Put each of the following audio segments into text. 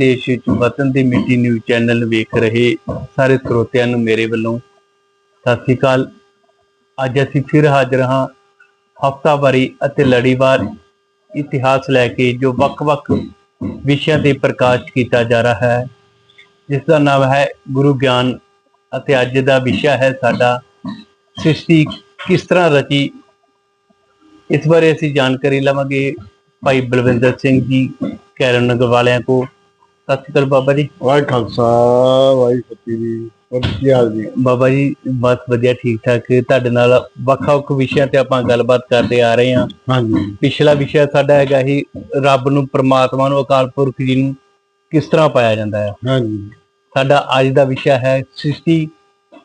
ਦੇਸ਼ ਵਿੱਚ ਵਤਨ ਦੀ ਮਿੱਟੀ ਨਿਊਜ਼ ਚੈਨਲ ਨੂੰ ਵੇਖ ਰਹੇ ਸਾਰੇ ਸਰੋਤਿਆਂ ਨੂੰ ਮੇਰੇ ਵੱਲੋਂ ਸਤਿ ਸ੍ਰੀ ਅਕਾਲ। ਅੱਜ ਅਸੀਂ ਫਿਰ ਹਾਜ਼ਰ ਹਾਂ ਹਫਤਾਵਾਰੀ ਅਤੇ ਲੜੀਵਾਰ ਇਤਿਹਾਸ ਲੈ ਕੇ ਜੋ ਵੱਖ-ਵੱਖ ਵਿਸ਼ਿਆਂ ਤੇ ਪ੍ਰਕਾਸ਼ ਕੀਤਾ ਜਾ ਰਿਹਾ ਹੈ। ਜਿਸ ਦਾ ਨਾਮ ਹੈ ਗੁਰੂ ਗਿਆਨ ਅਤੇ ਅੱਜ ਦਾ ਵਿਸ਼ਾ ਹੈ ਸਾਡਾ ਸ੍ਰਿਸ਼ਟੀ ਕਿਸ ਤਰ੍ਹਾਂ ਰਚੀ, ਇਸ ਬਾਰੇ ਅਸੀਂ ਜਾਣਕਾਰੀ ਲਵਾਂਗੇ ਭਾਈ ਬਲਵਿੰਦਰ ਸਿੰਘ ਜੀ ਕੈਰਨ ਨਗਰ ਵਾਲਿਆਂ ਕੋ ਸਤਿ ਸ਼੍ਰੀ ਅਕਾਲ ਬਾਬਾ ਜੀ। ਵਾਹਿ ਖਾਲਸਾ ਵਾਹਿ ਫਤਿਹ ਜੀ। ਕੀ ਹਾਲ ਜੀ? ਬਾਬਾ ਜੀ ਬਸ ਵਧੀਆ ਠੀਕ ਠਾਕ। ਤੁਹਾਡੇ ਨਾਲ ਵੱਖ-ਵੱਖ ਵਿਸ਼ਿਆਂ ਤੇ ਆਪਾਂ ਗੱਲਬਾਤ ਕਰਦੇ ਆ ਰਹੇ ਹਾਂ। ਹਾਂਜੀ। ਪਿਛਲਾ ਵਿਸ਼ਾ ਸਾਡਾ ਹੈਗਾ ਹੀ ਰੱਬ ਨੂੰ ਪ੍ਰਮਾਤਮਾ ਨੂੰ ਅਕਾਲ ਪੁਰਖ ਜੀ ਨੂੰ ਕਿਸ ਤਰ੍ਹਾਂ ਪਾਇਆ ਜਾਂਦਾ ਹੈ ਹਾਂਜੀ। ਸਾਡਾ ਅੱਜ ਦਾ ਵਿਸ਼ਾ ਹੈ ਸ੍ਰਿਸ਼ਟੀ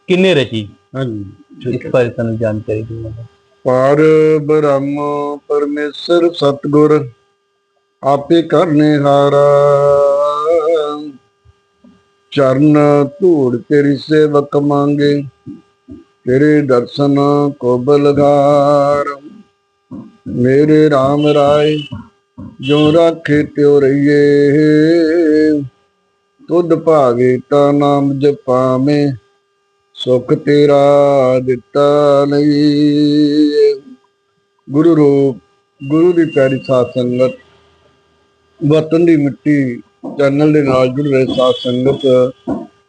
ਕਿੰਨੇ ਰਚੀ? ਹਾਂਜੀ ਇਸ ਬਾਰੇ ਸਾਨੂੰ ਜਾਣਕਾਰੀ ਦਿਓ। ਪਰ ਬ੍ਰਹਮ ਪਰਮੇਸ਼ਰ ਸਤਗੁਰ ਆਪੇ ਕਰਨੇ ਹਾਰਾ। ਚਰਨ ਧੂੜ ਤੇਰੀ ਸੇਵਕ ਮੰਗੇ, ਤੇਰੇ ਦਰਸ਼ਨ ਕੋ ਬਲਗਾਰ ਮੇਰੇ RAM ਰਾਏ ਜੋ ਰਾਖੇ ਤਿਉ ਰਹੀਏ। ਤੁਧ ਭਾਗੇ ਤਾ ਨਾਮ ਜਪਾਵੇਂ, ਸੁਖ ਤੇਰਾ ਦਿੱਤਾ ਨਹੀਂ। ਗੁਰੂ ਰੂਪ, ਗੁਰੂ ਦੀ ਪਿਆਰੀ ਸਾਧ ਸੰਗਤ, ਵਤਨ ਦੀ ਮਿੱਟੀ ਚੈਨਲ ਦੇ ਨਾਲ ਜੁੜ ਰਹੇ ਸਾਧ ਸੰਗਤ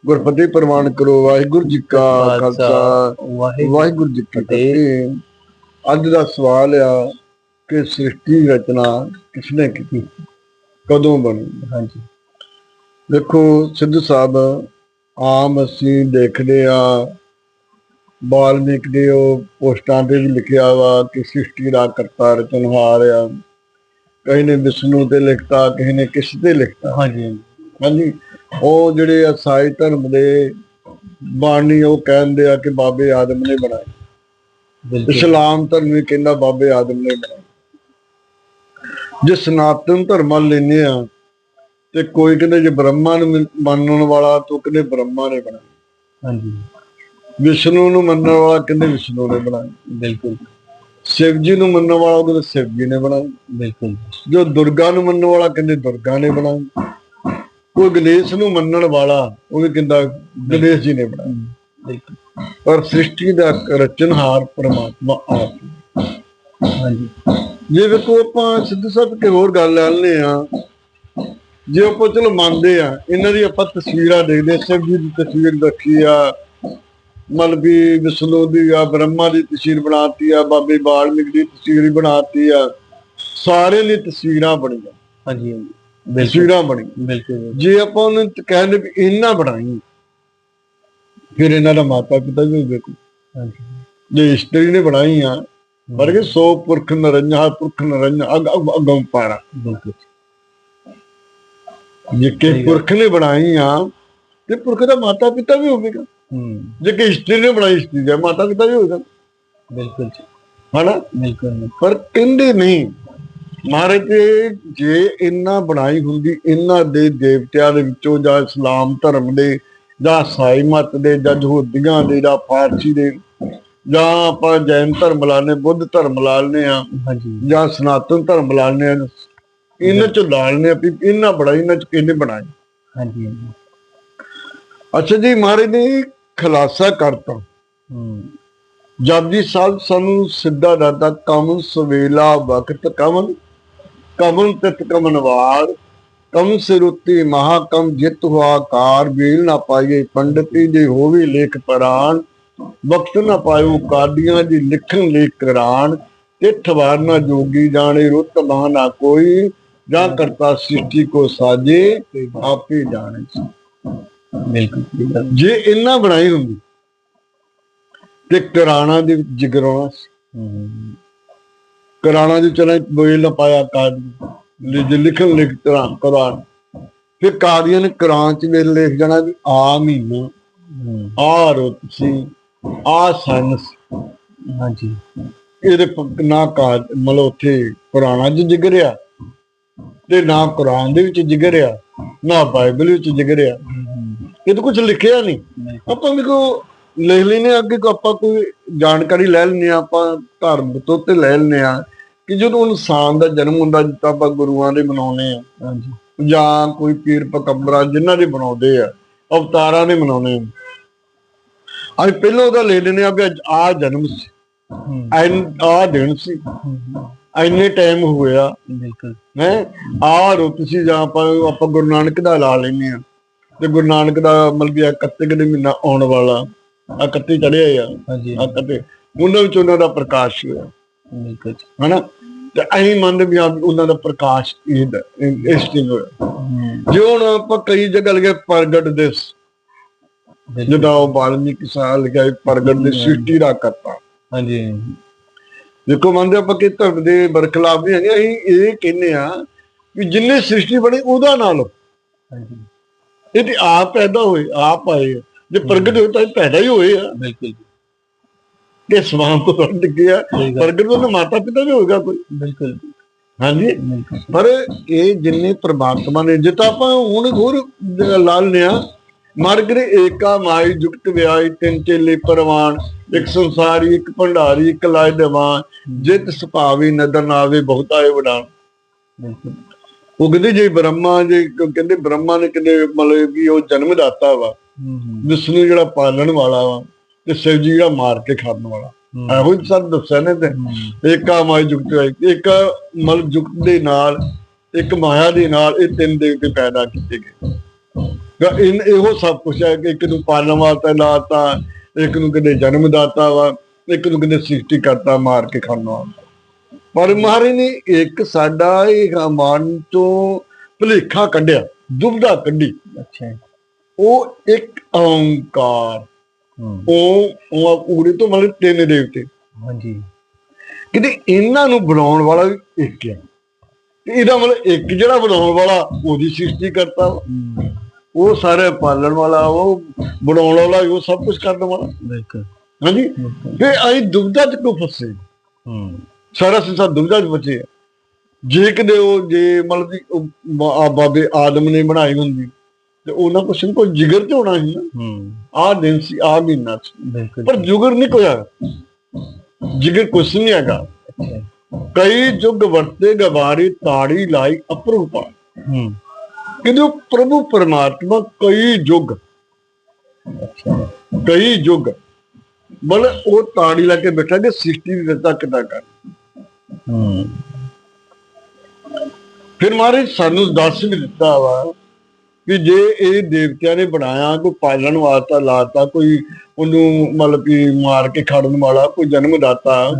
ਗੁਰਫਤਿਹ ਪ੍ਰਵਾਨ ਕਰੋ ਵਾਹਿਗੁਰੂ ਜੀ ਕਾ ਖਾਲਸਾ ਵਾਹਿਗੁਰੂ ਜੀ ਕੀ ਫਤਿਹ। ਅੱਜ ਦਾ ਸਵਾਲ ਆ ਕਿ ਸ੍ਰਿਸ਼ਟੀ ਰਚਨਾ ਕਿਸਨੇ ਕੀਤੀ? ਕਦੋਂ ਬਣੀ? ਹਾਂਜੀ। ਦੇਖੋ ਸਿੱਧੂ ਸਾਹਿਬ ਆਮ ਅਸੀਂ ਦੇਖਦੇ ਆ ਬਾਲਮੀਕ ਦੇ ਉਹ ਪੋਸਟਾਂ ਤੇ ਵੀ ਲਿਖਿਆ ਵਾ ਕਿ ਸ੍ਰਿਸ਼ਟੀ ਦਾ ਕਰਤਾ ਰਚਨਹਾਰ ਆ। ਕਈ ਨੇ ਵਿਸ਼ਨੂੰ ਤੇ ਲਿਖਤਾ ਕਿਸੇ ਨੇ ਕਿਸ ਤੇ ਲਿਖਤਾ। ਹਾਂਜੀ ਹਾਂਜੀ। ਉਹ ਜਿਹੜੇ ਆ ਸਾਈ ਧਰਮ ਦੇ ਬਾਣੀ ਉਹ ਕਹਿੰਦੇ ਆ ਕਿ ਬਾਬੇ ਆਦਮ ਨੇ ਬਣਾਏ। ਇਸਲਾਮ ਧਰਮ ਵੀ ਕਹਿੰਦਾ ਬਾਬੇ ਆਦਮ ਨੇ ਬਣਾਏ। ਜੇ ਸਨਾਤਨ ਧਰਮ ਲੈਨੇ ਆ ਤੇ ਕੋਈ ਕਹਿੰਦੇ ਜੇ ਬ੍ਰਹਮਾ ਨੂੰ ਮੰਨ- ਮੰਨਣ ਵਾਲਾ ਤਾਂ ਕਹਿੰਦੇ ਬ੍ਰਹਮਾ ਨੇ ਬਣਾਏ ਹਾਂਜੀ। ਵਿਸ਼ਨੂੰ ਨੂੰ ਮੰਨਣ ਵਾਲਾ ਕਹਿੰਦੇ ਵਿਸ਼ਨੂੰ ਨੇ ਬਣਾਏ ਬਿਲਕੁਲ। ਸ਼ਿਵ ਜੀ ਨੂੰ ਮੰਨਣ ਵਾਲਾ ਉਹ ਕਹਿੰਦੇ ਸ਼ਿਵ ਜੀ ਨੇ ਬਣਾਏ ਬਿਲਕੁਲ। ਜੋ ਦੁਰਗਾ ਨੂੰ ਮੰਨਣ ਵਾਲਾ ਕਹਿੰਦੇ ਦੁਰਗਾ ਨੇ ਬਣਾਏ ਕੋਈ ਗਣੇਸ਼ ਨੂੰ ਮੰਨਣ ਵਾਲਾ ਉਹ ਕਹਿੰਦਾ ਗਣੇਸ਼ ਜੀ ਨੇ ਬਣਾਏ ਪਰ ਸ੍ਰਿਸ਼ਟੀ ਦਾ ਰਚਨਹਾਰ ਪਰਮਾਤਮਾ ਆਪ। ਹਾਂਜੀ। ਜੇ ਵੇਖੋ ਆਪਾਂ ਸਿੱਧੂ ਸਾਹਿਬ ਕਿ ਹੋਰ ਗੱਲ ਲੈ ਲੈਣੇ ਆ ਜੇ ਆਪਾਂ ਚਲੋ ਮੰਨਦੇ ਆ ਇਹਨਾਂ ਦੀ ਆਪਾਂ ਤਸਵੀਰਾਂ ਦੇਖਦੇ ਆ, ਸ਼ਿਵ ਜੀ ਦੀ ਤਸਵੀਰ ਰੱਖੀ ਆ। ਮਲਬੀ ਵਿਸ਼ਨੂੰ ਦੀ ਆ ਬ੍ਰਹਮਾ ਦੀ ਤਸਵੀਰ ਬਣਾਤੀ ਆ ਬਾਬੇ ਬਾਲਮੀਕ ਦੀ ਤਸਵੀਰ ਬਣਾਤੀ ਆ। ਸਾਰੇ ਦੀ ਤਸਵੀਰਾਂ ਬਣੀਆਂ। ਹਾਂਜੀ ਹਾਂਜੀ। ਬਿਲਕੁਲ। ਤਸਵੀਰਾਂ ਬਣੀਆਂ। ਬਿਲਕੁਲ ਜੇ ਆਪਾਂ ਉਹਨੂੰ ਕਹਿੰਦੇ ਵੀ ਇਹਨਾਂ ਬਣਾਈ ਫਿਰ ਇਹਨਾਂ ਦਾ ਮਾਤਾ ਪਿਤਾ ਵੀ ਹੋਵੇ ਕੋਈ ਹਾਂਜੀ। ਜੇ ਇਸਤਰੀ ਨੇ ਬਣਾਈ ਆ ਪਰ ਕਿ ਸੋ ਪੁਰਖ ਨਰੰਜਾ ਪੁਰਖ ਨਰੰਜਾ ਅਗ ਪਾਰਾ। ਬਿਲਕੁਲ। ਜੇ ਕਿ। ਪੁਰਖ ਨੇ ਬਣਾਈ ਆ ਤੇ ਪੁਰਖ ਦਾ ਮਾਤਾ ਪਿਤਾ ਵੀ ਹੋਵੇਗਾ। ਹੂੰ। ਜੇ ਕਿ ਇਸਤਰੀ ਨੇ ਬਣਾਈ ਇਸਤਰੀ ਦਾ ਮਾਤਾ ਪਿਤਾ ਵੀ ਹੋਵੇਗਾ ਬਿਲਕੁਲ ਜੀ, ਹਨਾ? ਬਿਲਕੁਲ ਪਰ ਕਹਿੰਦੇ ਨਹੀਂ ਮਹਾਰਾਜ ਜੀ, ਇੰਨਾ ਬਣਾਈ ਹੁੰਦੀ ਇਹਨਾਂ ਦੇ ਦੇਵਤਿਆਂ ਦੇ ਵਿੱਚੋਂ ਜਾਂ ਇਸਲਾਮ ਧਰਮ ਦੇ ਜਾਂ ਸਾਈ ਮਤ ਦੇ ਜਾਂ ਯਹੂਦੀਆਂ ਦੇ ਜਾਂ ਫਾਰਸੀ ਦੇ ਜਾਂ ਆਪਾਂ ਜੈਨ ਧਰਮ ਲਾਣੇ ਬੁੱਧ ਧਰਮ ਲਾਣੇ ਆ ਹਾਂਜੀ। ਜਾਂ ਸਨਾਤਨ ਧਰਮ ਲਾਣੇ ਆ ਇਹਨਾਂ ਚ ਲਾਣੇ ਆ ਵੀ ਇਹਨਾਂ ਬਣਾਈ ਇਹਨਾਂ ਚ ਕਿਹਨੇ ਹਾਂਜੀ ਹਾਂਜੀ। ਅੱਛਾ ਜੀ ਮਹਾਰਾਜ ਨੇ ਖੁਲਾਸਾ ਕਰਤਾ। ਜਪਜੀ ਸਾਹਿਬ ਸਾਨੂੰ ਸਿੱਧਾ ਦਾਦਾ ਕਮਨ ਸਵੇਲਾ ਵਕਤ ਕਮਨ ਕਮਨ ਤਿਤ ਕਮਨ ਵਾਰ ਕਮ ਸਿਰੁਤੀ ਮਹਾਕਮ ਜਿਤ ਹੁਆ ਕਾਰ ਬੀਲ ਨਾ ਪਾਈਏ ਪੰਡਤੀ ਜੇ ਹੋਵੇ ਲੇਖ ਪਰਾਨ ਵਕਤ ਨਾ ਪਾਇਓ ਕਾਦੀਆਂ ਦੀ ਲਿਖਣ ਲੇਖ ਕਰਾਨ ਤਿੱਠ ਵਾਰ ਨਾ ਜੋਗੀ ਜਾਣੇ ਰੁੱਤ ਨਾ ਕੋਈ ਜਾਂ ਕਰਤਾ ਸ੍ਰਿਸ਼ਟੀ ਕੋ ਸਾਜੇ ਆਪੇ ਜਾਣੇ। ਬਿਲਕੁਲ। ਜੇ ਇੰਨਾ ਬਣਾਈ ਹੁੰਦੀ ਤੇ ਕਰਾਣਾ ਦੇ ਵਿੱਚ ਜਿਗਰਾਉਣਾ ਕਰਾਣਾ ਦੇ ਚਲਾ ਬੋਲ ਨਾ ਪਾਇਆ ਕਾਦੀ ਜੇ ਲਿਖਣ ਲਿਖ ਤਰ੍ਹਾਂ ਕੁਰਾਨ ਫਿਰ ਕਾਦੀਆਂ ਨੇ ਕੁਰਾਨ ਚ ਵੀ ਲਿਖ ਜਾਣਾ ਵੀ ਆ ਮਹੀਨਾ ਆ ਰੁੱਤ ਸੀ ਆ ਸੰਨ। ਹਾਂਜੀ। ਇਹਦੇ ਨਾ ਕਾ ਮਤਲਬ ਉੱਥੇ ਕੁਰਾਨਾਂ ਚ ਜਿਗਰਿਆ ਤੇ ਨਾ ਕੁਰਾਨ ਦੇ ਵਿੱਚ ਜਿਗਰਿਆ ਨਾ ਬਾਈਬਲ ਵਿੱਚ ਜਿਗਰਿਆ। ਇਹ ਤਾਂ ਕੁਝ ਲਿਖਿਆ ਨਹੀਂ। ਆਪਾਂ ਵੀ ਕੋ ਲਿਖ ਲੈਨੇ ਅੱਗੇ ਕੋ ਆਪਾਂ ਕੋਈ ਜਾਣਕਾਰੀ ਲੈ ਲੈਨੇ ਆ ਆਪਾਂ ਧਰਮ ਤੋਂ ਤੇ ਲੈ ਲੈਨੇ ਆ ਕਿ ਜਦੋਂ ਇਨਸਾਨ ਦਾ ਜਨਮ ਹੁੰਦਾ ਜਿੱਦਾਂ ਆਪਾਂ ਗੁਰੂਆਂ ਦੇ ਮਨਾਉਨੇ ਆ ਹਾਂਜੀ। ਜਾਂ ਕੋਈ ਪੀਰ ਪਕੰਬਰਾ ਜਿਨ੍ਹਾਂ ਦੇ ਬਣਾਉਂਦੇ ਆ ਅਵਤਾਰਾਂ ਦੇ ਬਣਾਉਣੇ ਅੱਜ ਪਹਿਲਾਂ ਉਹਦਾ ਲੈ ਲੈਨੇ ਆ ਅੱਜ ਆ ਜਨਮ ਸੀ। ਆ ਦਿਨ ਸੀ। ਇੰਨੇ ਟਾਈਮ ਹੋਇਆ। ਬਿਲਕੁਲ। ਹੈ? ਆ ਰੁੱਤ ਸੀ ਜਾਂ ਆਪਾਂ ਆਪਾਂ ਗੁਰੂ ਨਾਨਕ ਦਾ ਲਾ ਲੈਨੇ ਆ ਤੇ ਗੁਰੂ ਨਾਨਕ ਦਾ ਮਤਲਬ ਕਿ ਆਹ ਕੱਤਕ ਦੇ ਮਹੀਨਾ ਆਉਣ ਵਾਲਾ ਆ ਕੱਤੇ ਚੜਿਆ ਆ। ਹਾਂਜੀ। ਆ ਕੱਤੇ ਉਹਨਾਂ ਵਿੱਚ ਉਹਨਾਂ ਦਾ ਪ੍ਰਕਾਸ਼ ਹੋਇਆ। ਬਿਲਕੁਲ ਹਨਾ? ਤੇ ਅਸੀਂ ਮੰਨਦੇ ਵੀ ਉਹਨਾਂ ਦਾ ਪ੍ਰਕਾਸ਼ ਦ- ਇਸ ਦਿਨ ਹੋਇਆ। ਜੇ ਹੁਣ ਆਪਾਂ ਕਈ ਜਗ੍ਹਾ ਲਗੇ ਪ੍ਰਗਟ ਬਿਲਕੁਲ। ਜਿਹਦਾ ਉਹ ਬਾਲਮੀਕ ਸਾਲ ਸੀ, ਪ੍ਰਗਟ ਦੇ ਸ੍ਰਿਸ਼ਟੀ ਦਾ ਕਰਤਾ। ਹਾਂਜੀ। ਦੇਖੋ ਮੰਨਦੇ ਆਪਾਂ ਕਿ ਧਰਮ ਦੇ ਬਰਖਲਾਫ ਨਹੀਂ ਹੈਗੇ ਅਸੀਂ ਇਹ ਕਹਿੰਦੇ ਆ ਵੀ ਜਿੰਨੇ ਸ੍ਰਿਸ਼ਟੀ ਬਣੀ ਉਹਦਾ ਨਾਲ ਹਾਂਜੀ। ਇਹ ਤੇ ਆਪ ਪੈਦਾ ਹੋਏ ਆਪ ਆਏ ਆ। ਜੇ ਪ੍ਰਗਟ ਹੋਏ ਤਾਂ ਇਹ ਪੈਦਾ ਹੀ ਹੋਏ ਆ। ਬਿਲਕੁਲ ਕਿ ਸਵਾਮ ਤੋਂ ਵੱਡ ਗਿਆ ਸਹੀ ਗੱਲ। ਪ੍ਰਗਟ ਤੋਂ ਮਾਤਾ ਪਿਤਾ ਵੀ ਹੋਏਗਾ ਕੋਈ। ਬਿਲਕੁਲ ਹਾਂਜੀ। ਬਿਲਕੁਲ। ਪਰ ਇਹ ਜਿੰਨੇ ਪ੍ਰਮਾਤਮਾ ਨੇ ਜਿੱਤਾ ਆਪਾਂ ਹੁਣ ਹੋਰ ਲਾਲ ਨੇ ਆ। ਮਾਰਗਰੇ ਏਕਾ ਮਾਈ ਜੁਗਤ ਵਿਆਈ ਤਿੰਨ ਚੇਲੇ ਪਰਵਾਨ। ਇੱਕ ਸੰਸਾਰੀ ਇੱਕ ਭੰਡਾਰੀ ਇੱਕ ਲਾਇ ਦੇਵਾਨ ਜਿਤ ਸੁਭਾਵੀ ਨਦਰ ਨਾਵੇ ਬਹੁਤਾਏ ਵਡਾਨ ਬਿਲਕੁਲ। ਉਹ ਕਹਿੰਦੇ ਜੇ ਬ੍ਰਹਮਾ ਜੇ ਕ- ਕਹਿੰਦੇ ਬ੍ਰਹਮਾ ਨੇ ਕਹਿੰਦੇ ਮਤਲਬ ਵੀ ਉਹ ਜਨਮ ਦਾਤਾ ਵਾ। ਹੂੰ ਹੂੰ ਵਿਸ਼ਨੂੰ ਜਿਹੜਾ ਪਾਲਣ ਵਾਲਾ ਵਾ ਤੇ ਸ਼ਿਵ ਜੀ ਜਿਹੜਾ ਮਾਰ ਕੇ ਖਾਣ ਵਾਲਾ। ਹੂੰ, ਇਹੋ ਹੀ ਸਭ ਦੱਸਿਆ ਨੇ ਤੇ ਹੂੰ, ਏਕਾ ਮਾਈ ਜੁਗਤ ਵਿਆਈ ਇੱਕ ਮਲ ਜੁਗਤ ਦੇ ਨਾਲ ਇੱਕ ਮਾਇਆ ਦੇ ਨਾਲ ਇਹ ਤਿੰਨ ਦੇਵਤੇ ਪੈਦਾ ਕੀਤੇ ਗਏ। ਇਨ ਇਹੋ ਸਭ ਕੁਝ ਹੈ ਕਿ ਇੱਕ ਨੂੰ ਪਾਲਣ ਵਾਸਤੇ ਲਾਤਾ ਇੱਕ ਨੂੰ ਕਹਿੰਦੇ ਜਨਮ ਦਾਤਾ ਵਾ ਇੱਕ ਨੂੰ ਕਹਿੰਦੇ ਸ੍ਰਿਸ਼ਟੀ ਕਰਤਾ ਮਾਰ ਕੇ ਖਾਣ ਵਾਲਾ। ਪਰ ਮਹਾਰਾਜ ਨੇ ਇੱਕ ਸਾਡਾ ਇਹ ਮਨ ਤੋਂ ਭੁਲੇਖਾ ਕੱਢਿਆ ਦੁਬਦਾ ਕੱਢੀ। ਅੱਛਾ। ਉਹ ਇੱਕ ਓੰਕਾਰ। ਉਹ ਉਹ ਉਹਦੇ ਤੋਂ ਮਤਲਬ ਤਿੰਨ ਦੇਵਤੇ। ਹਾਂਜੀ। ਕਿਤੇ ਇਹਨਾਂ ਨੂੰ ਬਣਾਉਣ ਵਾਲਾ ਵੀ ਇੱਕ ਹੈ ਤੇ ਇਹਦਾ ਮਤਲਬ ਇੱਕ ਜਿਹੜਾ ਬਣਾਉਣ ਵਾਲਾ ਉਹਦੀ ਸ੍ਰਿਸ਼ਟੀ ਕਰਤਾ ਉਹ ਸਾਰੇ ਪਾਲਣ ਵਾਲਾ ਉਹ ਬਣਾਉਣ ਵਾਲਾ ਉਹ ਸਭ ਕੁਝ ਕਰਨ ਵਾਲਾ। ਬਿਲਕੁਲ। ਹਾਂਜੀ। ਫੇ ਅਸੀਂ ਦੁਬਦਾ ਚ ਕਿਉਂ ਫਸੇ? ਹੂੰ। ਸਾਰਾ ਸੰਸਾਰ ਦੁਬਦਾ ਚ ਫਸੇ ਆ। ਜੇ ਕਿਤੇ ਉਹ ਜੇ ਮਤਲਬ ਕਿ ਆ ਬਾਬੇ ਆਦਮ ਨੇ ਬਣਾਈ ਹੁੰਦੀ ਤੇ ਉਹਨਾਂ ਕੋਲ ਸਿੰਘ ਕੋਲ ਜਿਗਰ ਤੇ ਹੋਣਾ ਸੀ ਨਾ। ਆਹ ਦਿਨ ਸੀ ਆਹ ਮਹੀਨਾ ਸੀ। ਪਰ ਜੁਗਰ ਨਹੀਂ ਕੋਈ ਹੈਗਾ। ਜਿਗਰ ਕੁਛ ਨਹੀਂ ਹੈਗਾ। ਕਈ ਜੁਗ ਵਰਤੇ ਗਵਾਰੀ ਤਾੜੀ ਲਾਈ ਅਪਰੂਪਾ ਹੂੰ। ਉਹ ਪ੍ਰਭੂ ਪਰਮਾਤਮਾ ਕਈ ਜੁਗ ਕਈ ਜੁਗ ਬਲ ਉਹ ਤਾੜੀ ਲਾ ਕੇ ਬੈਠਾ ਕਿ ਸ੍ਰਿਸ਼ਟੀ ਦੀ ਰਚਨਾ ਕਿੱਦਾਂ ਕਰ। ਹੂੰ। ਫਿਰ ਮਾਰੇ ਸਾਨੂੰ ਦੱਸ ਵੀ ਦਿੱਤਾ ਵਾ ਕਿ ਜੇ ਇਹ ਦੇਵਤਿਆਂ ਨੇ ਬਣਾਇਆ ਕੋਈ ਪਾਲਣ ਵਾਸਤਾ ਲਾਤਾ ਕੋਈ ਉਹਨੂੰ ਮਤਲਬ ਕਿ ਮਾਰ ਕੇ ਖੜਨ ਵਾਲਾ ਕੋਈ ਜਨਮ ਦਾਤਾ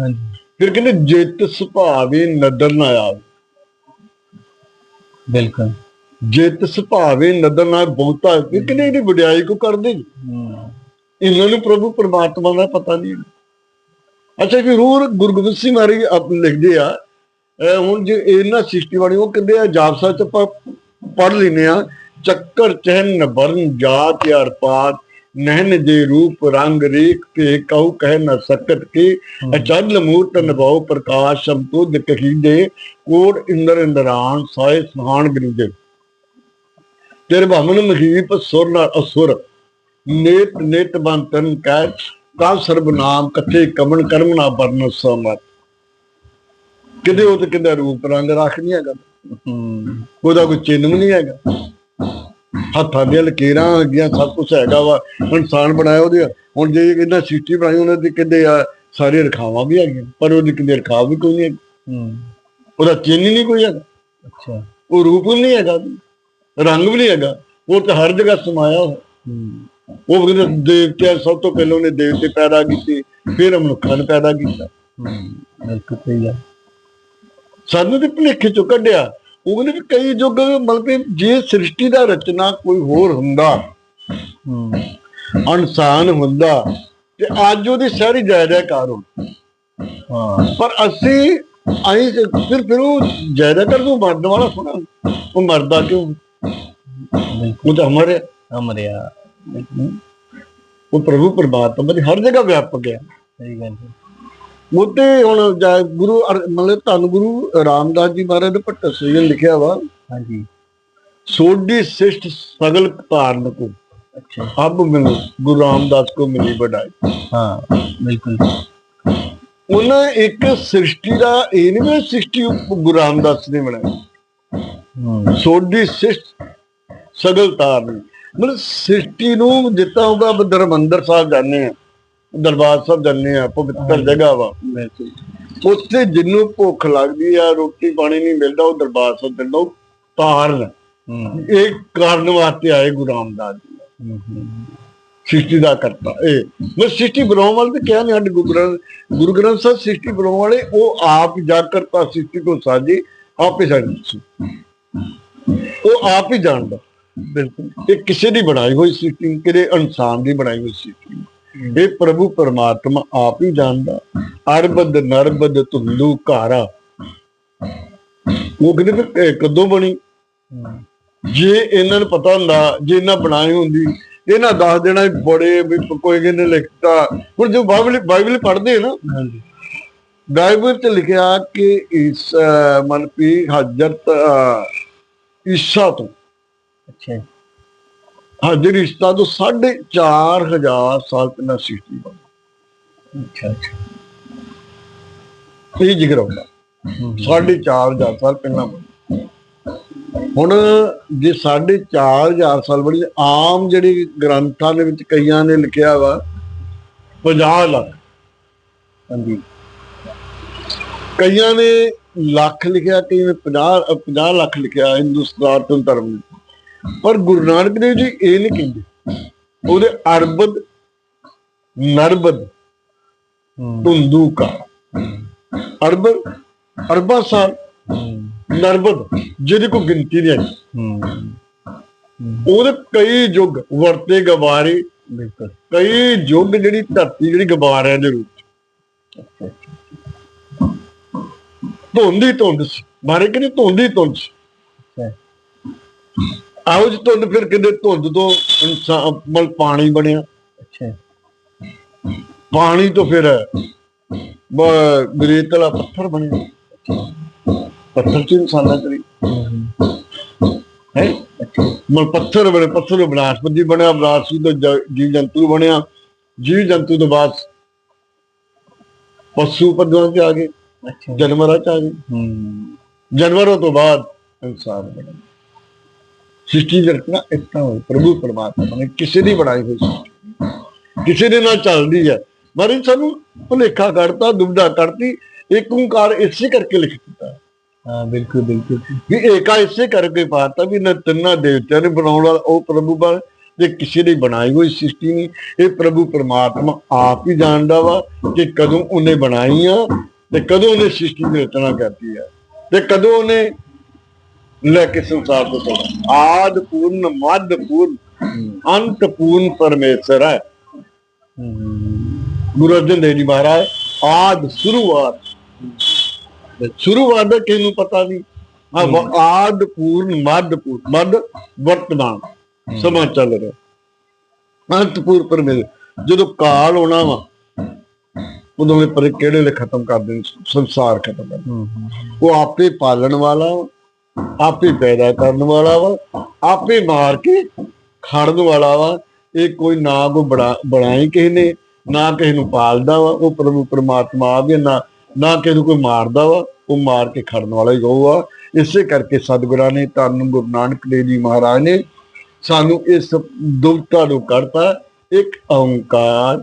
ਫਿਰ ਕਹਿੰਦੇ ਜਿਤ ਸੁਭਾਵੇ ਨਦਰ ਨਾ ਆਵੇ। ਬਿਲਕੁਲ। ਜਿਤ ਸੁਭਾਵੇ ਨਦਰ ਨਾ ਬਹੁਤਾ। ਫਿਰ ਕਹਿੰਦੇ ਇਹਦੀ ਵਡਿਆਈ ਕੋ ਕਰਦੇ ਇਹਨਾਂ ਨੂੰ ਪ੍ਰਭੂ ਪਰਮਾਤਮਾ ਦਾ ਪਤਾ ਨਹੀਂ। ਅੱਛਾ ਜੀ ਰੂਰ ਗੁਰੂ ਗੋਬਿੰਦ ਸਿੰਘ ਮਹਾਰਾਜ ਆਪ ਲਿਖਦੇ ਆ। ਹੁਣ ਜੇ ਇਹਨਾਂ ਸ੍ਰਿਸ਼ਟੀ ਬਾਣੀ ਉਹ ਕਹਿੰਦੇ ਆ ਜਾਪਸਾ ਚ ਪੜ ਲੈਨੇ ਆ ਚੱਕਰ ਚਹਿਨ ਵਰਨ ਜਾਤ ਯਾਰ ਪਾਤ ਨਹਿਨ ਜੇ ਰੂਪ ਰੰਗ ਰੇਖ ਕੇ ਕਹੂ ਕਹਿ ਨ ਸਕਤ ਕੀ ਅਚਲ ਮੂਰਤ ਨਭਉ ਪ੍ਰਕਾਸ਼ ਸੰਤੁਦ ਕਹੀਦੇ ਕੋੜ ਇੰਦਰ ਇੰਦਰਾਨ ਸਾਇ ਸਹਾਨ ਗਰੀਜੇ ਤੇਰੇ ਭਵਨ ਮਹੀਪ ਸੁਰ ਨ ਅਸੁਰ ਨੇਤ ਨੇਤ ਬੰਤਨ ਕਾ ਸਰਬ ਨਾਮ ਕਥੇ ਕਮਨ ਕਰਮ ਨਾ ਬਰਨ ਸਮਤ ਕਿਤੇ ਉਹ ਤੇ ਕਿਤੇ ਰੂਪ ਰੰਗ ਰੱਖ ਨਹੀਂ ਹੈਗਾ। ਉਹਦਾ ਕੋਈ ਚਿੰਨ੍ਹ ਵੀ ਨਹੀਂ ਹੈਗਾ। ਹੱਥਾਂ ਦੀਆਂ ਲਕੀਰਾਂ ਹੈਗੀਆਂ ਸਭ ਕੁਝ ਹੈਗਾ ਵਾ। ਇਨਸਾਨ ਬਣਾਇਆ ਉਹਦੇ ਹੁਣ ਜੇ ਇਹਨਾਂ ਸਿੱਟੀ ਬਣਾਈ ਉਹਨਾਂ ਦੇ ਕਿਤੇ ਆ ਸਾਰੇ ਰਖਾਵਾਂ ਵੀ ਹੈਗੀਆਂ ਪਰ ਉਹਦੀ ਕਿਤੇ ਰਖਾਵ ਵੀ ਕੋਈ ਨਹੀਂ ਉਹਦਾ ਚਿੰਨ੍ਹ ਹੀ ਨਹੀਂ ਕੋਈ ਹੈਗਾ। ਅੱਛਾ। ਉਹ ਰੂਪ ਵੀ ਨਹੀਂ ਹੈਗਾ। ਰੰਗ ਵੀ ਨਹੀਂ ਹੈਗਾ। ਉਹ ਤਾਂ ਹਰ ਜਗ੍ਹਾ ਸਮਾਇਆ ਹੋਇਆ। ਹੂੰ। ਉਹ ਕਹਿੰਦੇ ਦੇਵਤਿਆਂ ਸਭ ਤੋਂ ਪਹਿਲਾਂ ਉਹਨੇ ਦੇਵਤੇ ਪੈਦਾ ਕੀਤੇ ਫਿਰ ਮਨੁੱਖਾਂ ਨੇ ਪੈਦਾ ਕੀਤਾ। ਹੂੰ ਬਿਲਕੁਲ ਸਹੀ ਹੈ ਸਾਨੂੰ ਤੇ ਭੁਲੇਖੇ ਚੋਂ ਕੱਢਿਆ। ਉਹ ਕਹਿੰਦੇ ਵੀ ਕਈ ਯੁੱਗ ਮਤਲਬ ਜੇ ਸ੍ਰਿਸ਼ਟੀ ਦਾ ਰਚਨਾ ਕੋਈ ਹੋਰ ਹੁੰਦਾ ਹੂੰ ਇਨਸਾਨ ਹੁੰਦਾ ਤੇ ਅੱਜ ਉਹਦੀ ਸਾਰੀ ਜਾਇਦਾਕਾਰ ਹੁੰਦੀ ਹਾਂ। ਪਰ ਅਸੀਂ ਆਈ ਫਿਰ ਫਿਰ ਉਹ ਜਾਇਦਾਕਾਰ ਨੂੰ ਮਰਨ ਵਾਲਾ ਸੁਣਾ ਉਹ ਮਰਦਾ ਕਿਉਂ? ਉਹ ਤਾਂ ਹਮਾਰੇ ਅਮਰਿਆ ਬਿਲਕੁਲ ਉਹ ਪ੍ਰਭੂ ਪਰਮਾਤਮਾ ਦੀ ਹਰ ਜਗ੍ਹਾ ਵਿਆਪਕ ਹੈ। ਸਹੀ ਗੱਲ ਹੈ। ਮੁੱਦੇ ਹੁਣ ਜਾ- ਗੁਰੂ ਅਰ- ਮਤਲਬ ਧੰਨ ਗੁਰੂ ਰਾਮਦਾਸ ਜੀ ਮਹਾਰਾਜ ਨੇ ਭੱਟ ਸਿੰਘ ਲਿਖਿਆ ਵਾ। ਹਾਂਜੀ। ਸੋਢੀ ਸਿਸ਼ਟ ਸਗਲ ਧਾਰਨ ਕੋ। ਅੱਛਾ। ਅਬ ਮਿਲ ਗੁਰੂ ਰਾਮਦਾਸ ਕੋ ਮਿਲੀ ਵਡਾਈ। ਹਾਂ ਬਿਲਕੁਲ। ਉਹਨਾਂ ਇੱਕ ਸ੍ਰਿਸ਼ਟੀ ਦਾ ਇਹ ਨਹੀਂ ਵੀ ਸ੍ਰਿਸ਼ਟੀ ਗੁਰੂ ਰਾਮਦਾਸ ਨੇ ਬਣਾਈ। ਹੂੰ। ਸੋਡੀ ਸਿਸ਼ਟ ਸਗਲ ਤਾਰਨੀ ਮਤਲਬ ਸ੍ਰਿਸ਼ਟੀ ਨੂੰ ਜਿੱਤਾ ਹੋਗਾ ਦਰਮੰਦਰ ਸਾਹਿਬ ਜਾਂਦੇ ਆ ਦਰਬਾਰ ਸਾਹਿਬ ਜਾਂਦੇ ਆ ਪਵਿੱਤਰ ਜਗ੍ਹਾ ਵਾ। ਉੱਥੇ ਜਿੰਨੂੰ ਭੁੱਖ ਲੱਗਦੀ ਆ ਰੋਟੀ ਪਾਣੀ ਨਹੀਂ ਮਿਲਦਾ ਉਹ ਦਰਬਾਰ ਸਾਹਿਬ ਜਾਂਦਾ ਉਹ ਤਾਰਨ ਹੂੰ। ਇਹ ਕਾਰਨ ਵਾਸਤੇ ਆਏ ਗੁਰੂ ਰਾਮਦਾਸ ਜੀ। ਸ੍ਰਿਸ਼ਟੀ ਦਾ ਕਰਤਾ। ਇਹ ਮੈਂ ਸ੍ਰਿਸ਼ਟੀ ਬਣਾਉਣ ਵਾਲੇ ਤੇ ਕਿਹਾ ਨਹੀਂ ਸਾਡੇ ਗੁਰੂ ਗ੍ਰੰਥ ਗੁਰੂ ਗ੍ਰੰਥ ਸਾਹਿਬ ਸ੍ਰਿਸ਼ਟੀ ਬਣਾਉਣ ਵਾਲੇ ਉਹ ਆਪ ਜਾ ਕਰਤਾ ਸ੍ਰਿਸ਼ਟੀ ਕੋ ਸਾਜੀ ਆਪੇ ਸਾਡੀ। ਸੀ ਉਹ ਆਪ ਹੀ ਜਾਣਦਾ। ਬਿਲਕੁਲ। ਇਹ ਕਿਸੇ ਦੀ ਬਣਾਈ ਹੋਈ ਸ੍ਰਿਸ਼ਟੀ ਕਿਹੜੇ ਇਨਸਾਨ ਦੀ ਬਣਾਈ ਹੋਈ ਸ੍ਰਿਸ਼ਟੀ। ਇਹ ਪ੍ਰਭੂ ਪਰਮਾਤਮਾ ਆਪ ਹੀ ਜਾਣਦਾ। ਅਰਬਦ ਨਰਬਦ ਧੁੰਦੂ ਘਾਰਾ। ਉਹ ਕਹਿੰਦੇ ਕਦੋਂ ਬਣੀ? ਜੇ ਇਹਨਾਂ ਨੂੰ ਪਤਾ ਹੁੰਦਾ ਜੇ ਇਹਨਾਂ ਬਣਾਈ ਹੁੰਦੀ ਇਹਨਾਂ ਦੱਸ ਦੇਣਾ ਬੜੇ ਵੀ ਕੋਈ ਕਹਿੰਦੇ ਲਿਖਤਾ। ਹੁਣ ਜੋ ਬਾਈਬਲ ਬਾਈਬਲ ਪੜ੍ਹਦੇ ਨਾ। ਹਾਂਜੀ। ਬਾਈਬਲ ਤੇ ਲਿਖਿਆ ਕਿ ਇਸ ਮਨਪੀ ਹਜ਼ਰਤ ਈਸਾ ਤੋਂ ਅੱਛਾ। ਹਜ਼ਰ ਈਸਾ ਤੋਂ 4500 ਸਾਲ ਪਹਿਲਾਂ ਸ੍ਰਿਸ਼ਟੀ ਬਣੀ ਅੱਛਾ ਅੱਛਾ। ਇਹ ਜ਼ਿਕਰ ਹੁੰਦਾ ਹੂੰ। 4500 ਸਾਲ ਪਹਿਲਾਂ ਬਣੀ ਹੁਣ ਜੇ 4500 ਸਾਲ ਬਣੀ ਆਮ ਜਿਹੜੀ ਗ੍ਰੰਥਾਂ ਦੇ ਵਿੱਚ ਕਈਆਂ ਨੇ ਲਿਖਿਆ ਵਾ 50 ਲੱਖ। ਹਾਂਜੀ। ਕਈਆਂ ਨੇ ਲੱਖ ਲਿਖਿਆ ਕਈਆਂ ਨੇ 50 50 ਲੱਖ ਲਿਖਿਆ ਹਿੰਦੁਸਤਾਨ ਧਰਮ ਨੇ ਪਰ ਗੁਰੂ ਨਾਨਕ ਦੇਵ ਜੀ ਇਹ ਨਹੀਂ ਕਹਿੰਦੇ। ਉਹਦੇ ਅਰਬਦ, ਨਰਬਦ ਹੂੰ ਧੁੰਦੂ ਕਾ ਅਰਬਦ, ਅਰਬਾਂ ਸਾਲ, ਨਰਬਦ, ਜਿਹਦੀ ਕੋਈ ਗਿਣਤੀ ਨਹੀਂ ਹੈ ਉਹਦੇ ਕਈ ਯੁੱਗ ਵਰਤੇ ਗਵਾਰੇ ਬਿਲਕੁਲ ਕਈ ਯੁੱਗ ਜਿਹੜੀ ਧਰਤੀ ਜਿਹੜੀ ਗਵਾਰਿਆਂ ਦੇ ਰੂਪ ਚ। ਧੁੰਦ ਹੀ ਧੁੰਦ ਸੀ। ਮਾਰੇ ਕਿ ਨਹੀਂ? ਧੁੰਦ ਹੀ ਧੁੰਦ ਸੀ। ਆਉ ਜੀ ਧੁੰਦ ਫਿਰ ਕਿਤੇ ਧੁੰਦ ਤੋਂ ਇਨਸਾਨ ਮਲ ਪਾਣੀ ਬਣਿਆ। ਅੱਛਾ। ਪਾਣੀ ਤੋਂ ਫਿਰ ਬ- ਰੇਤਲਾ ਪੱਥਰ ਬਣਿਆ। ਪੱਥਰ ਚ ਇਨਸਾਨਾਂ ਕਰੀ ਹੂੰ? ਮਲ ਪੱਥਰ ਬਣੇ ਪੱਥਰ ਤੋਂ ਬਨਾਸਪਤੀ ਬਣਿਆ ਬਨਾਸਪਤੀ ਤੋਂ ਜੀਵ ਜੰਤੂ ਬਣਿਆ। ਜੀਵ ਜੰਤੂ ਤੋਂ ਬਾਅਦ ਪਸ਼ੂ ਪਦਵਾਂ ਚ ਆ ਗਏ। ਅੱਛਾ। ਜਾਨਵਰਾਂ ਚ ਆ ਗਏ। ਜਾਨਵਰਾਂ ਤੋਂ ਬਾਅਦ ਇਨਸਾਨ ਬਣੇ ਸ੍ਰਿਸ਼ਟੀ ਦੀ ਰਚਨਾ ਇਤਨਾ ਹੋਈ ਪ੍ਰਭੂ ਪਰਮਾਤਮਾ ਨੇ ਕਿਸੇ ਦੀ ਬਣਾਈ ਹੋਈ ਕਿਸੇ ਦੇ ਨਾਲ ਚੱਲਦੀ ਹੈ। ਮਰੀ ਸਾਨੂੰ ਭੁਲੇਖਾ ਕੱਢਤਾ ਦੁਬਦਾ ਕੱਢਤੀ ਇੱਕ ਓੰਕਾਰ ਇਸੇ ਕਰਕੇ ਲਿਖ ਦਿੱਤਾ। ਹਾਂ ਬਿਲਕੁਲ ਬਿਲਕੁਲ। ਵੀ ਏਕਾ ਇਸੇ ਕਰਕੇ ਪਾਤਾ ਵੀ ਨਾ ਤਿੰਨਾਂ ਦੇਵਤਿਆਂ ਨੇ ਬਣਾਉਣ ਵਾਲਾ ਉਹ ਪ੍ਰਭੂ ਬਣ ਤੇ ਕਿਸੇ ਦੀ ਬਣਾਈ ਹੋਈ ਸ੍ਰਿਸ਼ਟੀ ਨਹੀਂ ਇਹ ਪ੍ਰਭੂ ਪਰਮਾਤਮਾ ਆਪ ਹੀ ਜਾਣਦਾ ਵਾ ਕਿ ਕਦੋਂ ਉਹਨੇ ਬਣਾਈ ਆ ਤੇ ਕਦੋਂ ਉਹਨੇ ਸ੍ਰਿਸ਼ਟੀ ਦੀ ਰਚਨਾ ਕਰਤੀ ਆ। ਤੇ ਕਦੋਂ ਉਹਨੇ ਲੈ ਕੇ ਸੰਸਾਰ ਤੋਂ ਚਲਾ ਆਦ ਪੂਰਨ ਮੱਧ ਪੂਰਨ ਅੰਤ ਪੂਰਨ ਪਰਮੇਸ਼ਰ ਹੈ। ਗੁਰੂ ਅਰਜਨ ਦੇਵ ਜੀ ਮਹਾਰਾਜ ਆਦ ਸ਼ੁਰੂਆਤ। ਸ਼ੁਰੂਆਤ ਦਾ ਕਿਸੇ ਨੂੰ ਪਤਾ ਨਹੀਂ ਆਦ ਪੂਰਨ ਮੱਧ ਪੂਰਨ ਮੱਧ ਵਰਤਮਾਨ ਸਮਾਂ ਚੱਲ ਰਿਹਾ। ਅੰਤ ਪੂਰ ਪਰਮੇਸ਼ਰ। ਜਦੋਂ ਕਾਲ ਆਉਣਾ ਵਾ ਉਦੋਂ ਇਹ ਪਰ ਕਿਹੜੇ ਨੇ ਖਤਮ ਕਰ ਦੇਣ? ਸੰਸਾਰ ਖਤਮ ਕਰ ਉਹ ਆਪੇ ਪਾਲਣ ਵਾਲਾ ਆਪੇ ਪੈਦਾ ਕਰਨ ਵਾਲਾ ਵਾ, ਆਪੇ ਮਾਰ ਕੇ ਖੜਨ ਵਾਲਾ ਵਾ। ਇਹ ਕੋਈ ਨਾ ਕੋ ਬਣਾਈ ਕਿਸੇ ਨੇ, ਨਾ ਕਿਸੇ ਨੂੰ ਪਾਲਦਾ ਵਾ, ਉਹ ਪ੍ਰਭੂ ਪਰਮਾਤਮਾ ਆ ਵੀ ਨਾ ਨਾ ਕਿਸੇ ਨੂੰ ਕੋਈ ਮਾਰਦਾ ਵਾ, ਉਹ ਮਾਰ ਕੇ ਖੜਨ ਵਾਲਾ ਹੀ ਉਹ ਇਸੇ ਕਰਕੇ ਸਤਿਗੁਰਾਂ ਨੇ, ਧੰਨ ਗੁਰੂ ਨਾਨਕ ਦੇਵ ਜੀ ਮਹਾਰਾਜ ਨੇ ਸਾਨੂੰ ਇਸ ਦੁਬਤਾ ਨੂੰ ਕਰਤਾ ਇੱਕ ਓੰਕਾਰ,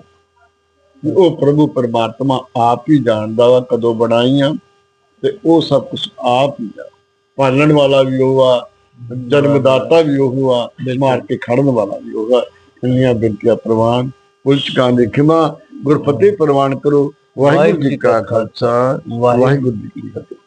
ਉਹ ਪ੍ਰਭੂ ਪਰਮਾਤਮਾ ਆਪ ਹੀ ਜਾਣਦਾ ਵਾ ਕਦੋਂ ਬਣਾਈਆਂ ਤੇ ਉਹ ਸਭ ਕੁਝ ਆਪ ਹੀ ਆ। ਪਾਲਣ ਵਾਲਾ ਵੀ ਉਹ ਆ ਜਨਮਦਾਤਾ ਵੀ ਉਹ ਆ ਮਾਰ ਕੇ ਖੜਨ ਵਾਲਾ ਵੀ ਉਹ ਆ। ਇੰਨੀਆਂ ਬੇਨਤੀਆਂ ਪ੍ਰਵਾਨ ਉਲਚਕਾਂ ਦੇ ਖਿਮਾ ਗੁਰਫਤਿਹ ਪ੍ਰਵਾਨ ਕਰੋ। ਵਾਹਿਗੁਰੂ ਜੀ ਕਾ ਖਾਲਸਾ ਵਾਹਿਗੁਰੂ ਜੀ ਕੀ ਫਤਿਹ।